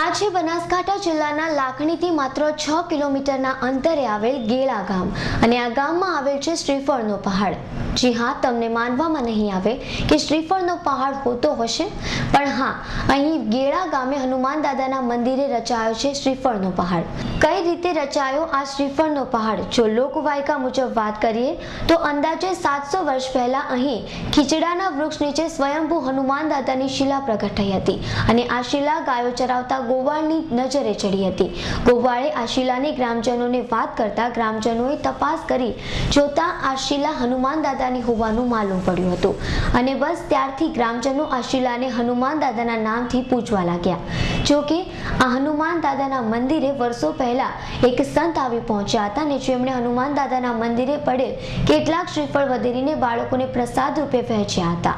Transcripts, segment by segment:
આજે બનાસકાંઠા જિલ્લાના લાખણીથી માત્ર છ કિલોમીટરના અંતરે આવેલ ગેળા ગામ અને આ ગામમાં આવેલ છે શ્રીફળનો પહાડ. જી હા, તમને માનવામાં નહીં આવે કે શ્રીફળનો પહાડ હોતો હશે, પણ હા, અહીં ગેળા ગામે હનુમાન દાદાના મંદિરે રચાયો છે શ્રીફળનો પહાડ. કઈ રીતે રચાયો આ શ્રીફળનો પહાડ? જો લોકવાયકા મુજબ વાત કરીએ, તો અંદાજે સાતસો વર્ષ પહેલા અહીં ખીચડાના વૃક્ષ નીચે સ્વયંભૂ હનુમાન દાદાની શિલા પ્રગટ થઈ હતી અને આ શિલા ગાયો ચરાવતા ગોવાળની નજરે ચડી હતી. ગોવાળે આ ગ્રામજનોને વાત કરતા ગ્રામજનોએ તપાસ કરી જોતા આ હનુમાન દાદાની હોવાનું માલુમ પડ્યું હતું. અને બસ ત્યારથી ગ્રામજનો આ હનુમાન દાદાના નામથી પૂજવા લાગ્યા. જોકે આ હનુમાન દાદાના મંદિરે વર્ષો પહેલા એક સંત આવી પહોંચ્યા હતા અને જેમણે હનુમાન દાદાના મંદિરે પડેલ કેટલાક શ્રીફળ વધેરીને બાળકોને પ્રસાદ રૂપે વહેંચ્યા હતા.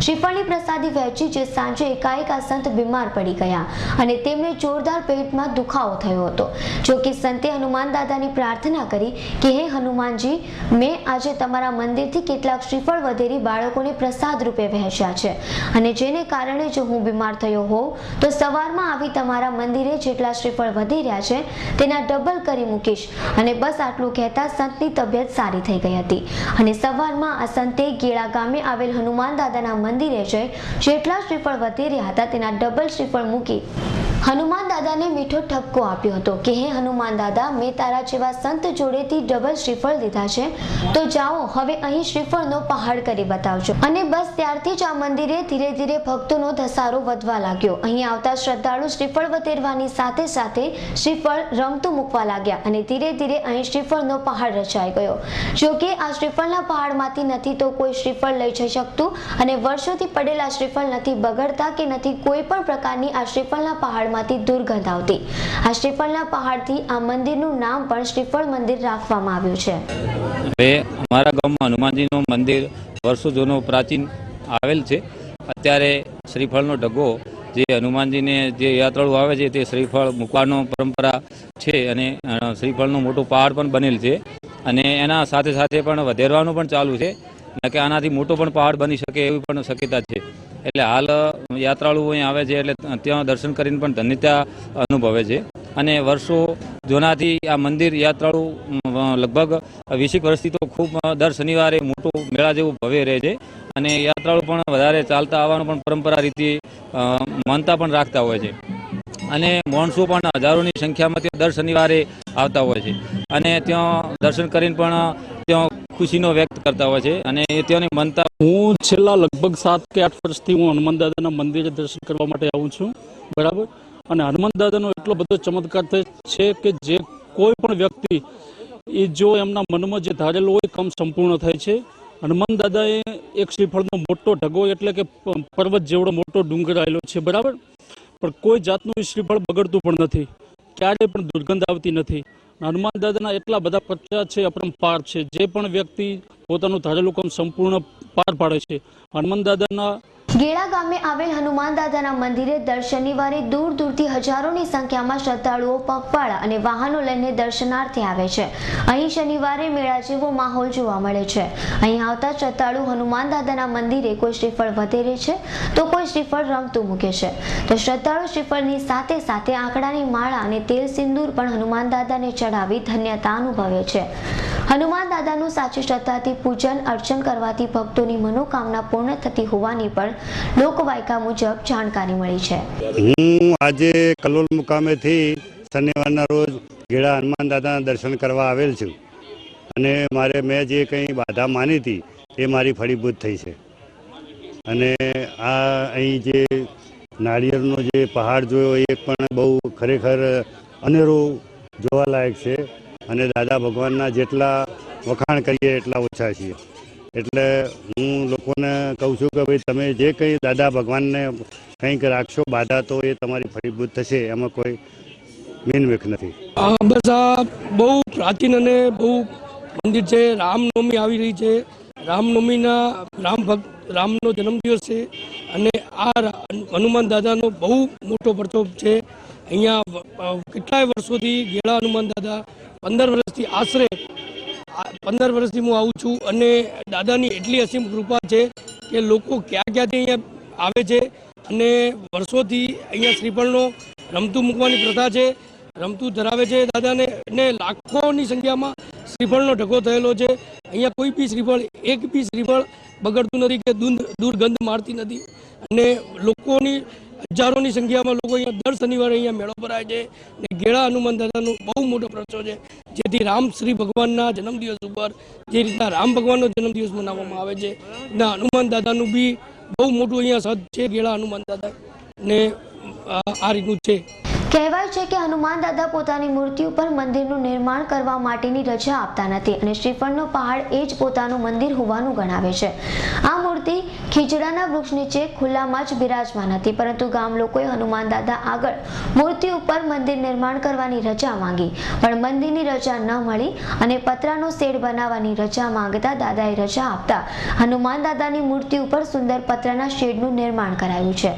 શ્રીફળની પ્રસાદી વહેંચી જે સાંજે એકાએક આ સંત બીમાર પડી ગયા અને તેમને જોરદાર પેટમાં દુખાવો થયો હતો. જો કે સંતે હનુમાન દાદાની પ્રાર્થના કરી કે, હે હનુમાનજી, મેં આજે તમારા મંદિરથી કેટલાક શ્રીફળ વધેરી બાળકોને પ્રસાદ રૂપે વહેંચ્યા છે. અને જેને કારણે જો હું બીમાર થયો હોઉં, તો સવારમાં આવી તમારા મંદિરે જેટલા શ્રીફળ વધી રહ્યા છે, તેના ડબલ કરી મૂકીશ. અને બસ આટલું કહેતા સંતની તબિયત સારી થઈ ગઈ હતી. અને સવારમાં આ સંતે ગેળા ગામે આવેલ હનુમાન દાદાના મંદિરે જઈ જેટલા શ્રીફળ વધી રહ્યા હતા, તેના ડબલ શ્રીફળ મૂકી હનુમાન દાદાને મીઠો ઠપકો આપ્યો હતો. કે હે હનુમાન દાદા, મેં તારા જેવા સંત જોડેથી ડબલ શ્રીફળ લીધા છે. તો જાઓ, હવે અહીં શ્રીફળનો પહાડ કરી બતાવજો. અને બસ ત્યારથી જ આ મંદિરે ધીરે ધીરે ભક્તોનો ધસારો વધવા લાગ્યો. અહીં આવતા શ્રદ્ધાળુ શ્રીફળ વતેરવાની સાથે સાથે શ્રીફળ રમતું મૂકવા લાગ્યા અને ધીરે ધીરે અહીં શ્રીફળનો પહાડ રચાઈ ગયો. જોકે આ શ્રીફળના પહાડમાંથી નથી તો કોઈ શ્રીફળ લઈ જઈ શકતું અને વર્ષોથી પડેલા શ્રીફળ નથી બગડતા કે નથી કોઈ પણ પ્રકારની આ શ્રીફળના પહાડમાંથી દુર્ગંધ આવતી. આ શ્રીફળના પહાડથી આ મંદિરનું નામ પણ શ્રીફળ મંદિર રાખવામાં આવ્યું છે. અમારા ગામમાં હનુમાનજીનું મંદિર વર્ષો જૂનું પ્રાચીન આવેલ છે. અત્યારે શ્રીફળનો ઢગો જે હનુમાનજીને જે યાત્રાળુ આવે છે તે શ્રીફળ મૂકવાનો પરંપરા છે અને શ્રીફળનું મોટું પહાડ પણ બનેલ છે. અને એના સાથે સાથે પણ વધેરવાનું પણ ચાલુ છે. કે આનાથી મોટો પણ પહાડ બની શકે એવી પણ શક્યતા છે. એટલે હાલ યાત્રાળુઓ અહીં આવે છે એટલે ત્યાં દર્શન કરીને પણ ધન્યતા અનુભવે છે. અને વર્ષો જૂનાથી આ મંદિર યાત્રાળુ લગભગ વીસેક વર્ષથી તો ખૂબ દર શનિવારે મોટું મેળા જેવું ભવ્ય રહે છે. અને યાત્રાળુ પણ વધારે ચાલતા આવવાનું પણ પરંપરા રીતે માનતા પણ રાખતા હોય છે. અને માણસો પણ હજારોની સંખ્યામાં ત્યાં દર શનિવારે આવતા હોય છે. અને ત્યાં દર્શન કરીને પણ ખુશીનો વ્યક્ત કરતા હોય છે અને એ ત્યાંની માનતા હું છેલ્લા લગભગ સાત કે આઠ વર્ષથી હું હનુમાન દાદાના મંદિરે દર્શન કરવા માટે આવું છું, બરાબર? અને હનુમાન દાદાનો એટલો બધો ચમત્કાર છે કે જે કોઈ પણ વ્યક્તિ એ જો એમના મનમાં જે ધારેલું હોય કામ સંપૂર્ણ થાય છે. હનુમાન દાદાએ એક શ્રીફળનો મોટો ઢગો એટલે કે પર્વત જેવડો મોટો ડુંગર આવેલો છે, બરાબર? પણ કોઈ જાતનું એ શ્રીફળ બગડતું પણ નથી. ક્યારેય પણ દુર્ગંધ આવતી નથી. હનુમાન દાદાના એટલા બધા પ્રચાર છે અપરંપાર છે. જે પણ વ્યક્તિ પોતાનું ધારેલું કામ સંપૂર્ણ પાર પાડે છે, હનુમાન દાદાના ગેળા ગામે આવેલ હનુમાન દાદાના મંદિરે દર શનિવારે દૂર દૂરથી હજારોની સંખ્યામાં શ્રદ્ધાળુઓ પગપાળા અને વાહનો લઈને દર્શનાર્થે આવે છે. અહીં શનિવારે મેળા જેવો માહોલ જોવા મળે છે. અહીં આવતા શ્રદ્ધાળુ હનુમાન દાદાના મંદિરે કોઈ શ્રીફળ વધેરે છે તો કોઈ શ્રીફળ રમતું મૂકે છે. તો શ્રદ્ધાળુ શ્રીફળની સાથે સાથે આંકડાની માળા અને તેલ સિંદૂર પણ હનુમાન દાદાને ચડાવી ધન્યતા અનુભવે છે. હનુમાન દાદાનું સાચી શ્રદ્ધાથી પૂજન, અર્ચન કરવાથી ભક્તોની મનોકામના પૂર્ણ થતી હોવાની પણ લોકવાયકા મુજબ જાણકારી મળી છે. હું આજે કલોલ મુકામેથી શનિવારના રોજ ગેડા હનુમાન દાદાના દર્શન કરવા આવેલ છું. અને મારે મેં જે કંઈ બાધા માની હતી, એ મારી ફળીભૂત થઈ છે. અને આ અહીં જે નાળિયેરનો જે પહાડ જોયો, એ પણ બહુ ખરેખર અનેરો જોવાલાયક છે. અને દાદા ભગવાનના જેટલા વખાણ કરીએ, એટલા ઓછા છીએ. એટલે હું લોકોને કહું છું કે ભાઈ, તમે જે કંઈ દાદા ભગવાનને કંઈક રાખશો, બાધા, તો એ તમારી ફળીભૂત થશે. એમાં કોઈ મેનવેખ નથી. બસ બહુ પ્રાચીન અને બહુ મંદિર છે. રામનવમી આવી રહી છે. રામનવમીના રામ ભક્ત રામનો જન્મદિવસ છે અને આ હનુમાન દાદાનો બહુ મોટો પ્રતાપ છે. અહીંયા કેટલાય વર્ષોથી ગેળા હનુમાન દાદા પંદર વર્ષથી આશરે પંદર વર્ષથી હું આવું છું અને દાદાની એટલી અસીમ કૃપા છે કે લોકો ક્યાં ક્યાંથી અહીંયા આવે છે અને વર્ષોથી અહીંયા શ્રીફળનો રમતું મૂકવાની પ્રથા છે, રમતું ધરાવે છે દાદાને ને લાખોની સંખ્યામાં શ્રીફળનો ઢગો થયેલો છે. અહીંયા કોઈ બી શ્રીફળ, એક બી શ્રીફળ બગડતું નથી કે દૂધ દુર્ગંધ મારતી નથી. અને લોકોની હજારોની સંખ્યામાં લોકો અહીંયા દર શનિવારે અહીંયા મેળો ભરાય છે ને ગેળા હનુમાન દાદાનો બહુ મોટો પ્રચો છે. જેથી રામ શ્રી ભગવાનના જન્મદિવસ ઉપર જે રીતના રામ ભગવાનનો જન્મદિવસ મનાવવામાં આવે છે, ના હનુમાન દાદાનું બી બહુ મોટું અહીંયા સદ છે ગેળા હનુમાન દાદા ને આ રીતનું છે. કહેવાય છે કે હનુમાન દાદા પોતાની મૂર્તિ ઉપર મંદિરનું નિર્માણ કરવા માટેની રજા આપતા નથી અને શ્રીફળનો પહાડ એ જ પોતાનું મંદિર હોવાનું ગણાવે છે. આ મૂર્તિ ખીજડાના વૃક્ષ નીચે ખુલ્લામાં જ બિરાજમાન હતી, પરંતુ ગામ લોકોએ હનુમાન દાદા આગળ મૂર્તિ ઉપર મંદિર નિર્માણ કરવાની રજા માંગી. પણ મંદિરની રજા ન મળી અને પતરાનો શેડ બનાવવાની રજા માંગતા દાદાએ રજા આપતા હનુમાન દાદાની મૂર્તિ ઉપર સુંદર પતરાના શેડનું નિર્માણ કરાયું છે.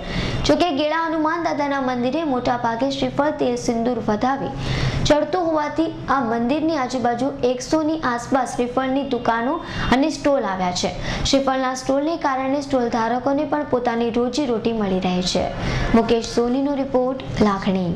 જોકે ગેળા હનુમાન દાદાના મંદિરે મોટા ભાગે શ્રીફળ તેલ સિંદૂર વધાવી ચડતું હોવાથી આ મંદિરની આજુબાજુ એકસોની આસપાસ શ્રીફળની દુકાનો અને સ્ટોલ આવ્યા છે. શ્રીફળના સ્ટોલને કારણે સ્ટોલ ધારકોને પણ પોતાની રોજી રોટી મળી રહે છે. મુકેશ સોનીનો રિપોર્ટ લાખણી.